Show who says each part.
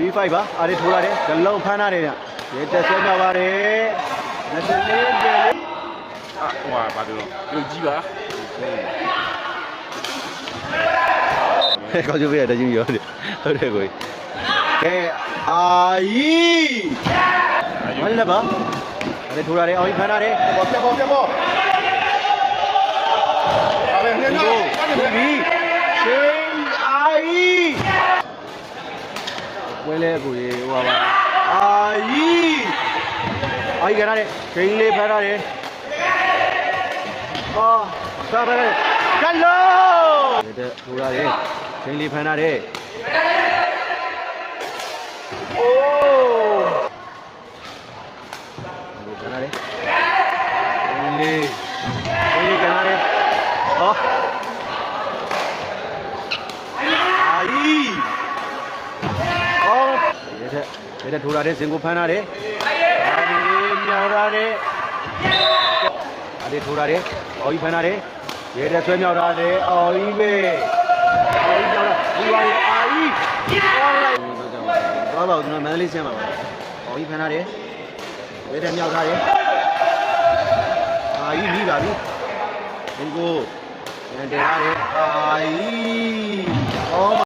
Speaker 1: B5 ပါအားလေးထိုးလာတယ်ဂလုံးဖမ်းထားတယ်ဗျရဲတက်ဆွဲမြောက်ပါတယ်24ပြည့်လေး
Speaker 2: အာဟိုဟာဘာလို့လဲကြီးပါ
Speaker 1: ဟဲ့ကောင်းကျိုးပြရတချင်းရောတယ်ဟုတ်တယ်ကိုကဲအာကြီးမလည်းပါအားလေးထိုးလာတယ်အောင်ကြီးဖမ်းထားတယ်
Speaker 2: ပေါ်ပြပေါ်ပြပေါ်အဘယ်နဲ့
Speaker 1: ဒီ
Speaker 2: နော်
Speaker 1: ကိုဒီရှင်အာကြီး ဝဲလဲကိုရေဟိုပါအာကြီးအာကြီးကနားတယ်ချိန်လေးဖမ်းထားတယ်အာစားပါလေကလောတဲ့ထိုးလာတယ်ချိန်လေးဖမ်းထားတယ်အိုးဒီကနားတယ်ချိန်လေးချိန်လေးကနားတယ်ဟော အာကြီးအော်ရဲ တဲ့ရဲတဲ့ထိုးလာတဲ့စင်ကိုဖမ်းလာတယ်အာဒီမြောက်လာတယ်အာဒီထိုးလာတယ်အော်ကြီးဖမ်းလာတယ်ရဲတဲ့ဆွဲမြောက်လာတယ်အော်ကြီးပဲအော်ကြီးကြောက်လာဒီပါလေအာကြီးဘာလို့ကျွန်တော်မန္တလေးဆင်းမှာပါအော်ကြီးဖမ်းလာတယ်ရဲတဲ့မြောက်လာတယ်အာကြီးပြီးပါပြီဒီကိုရန်တယ်လာတယ်အာကြီးအော်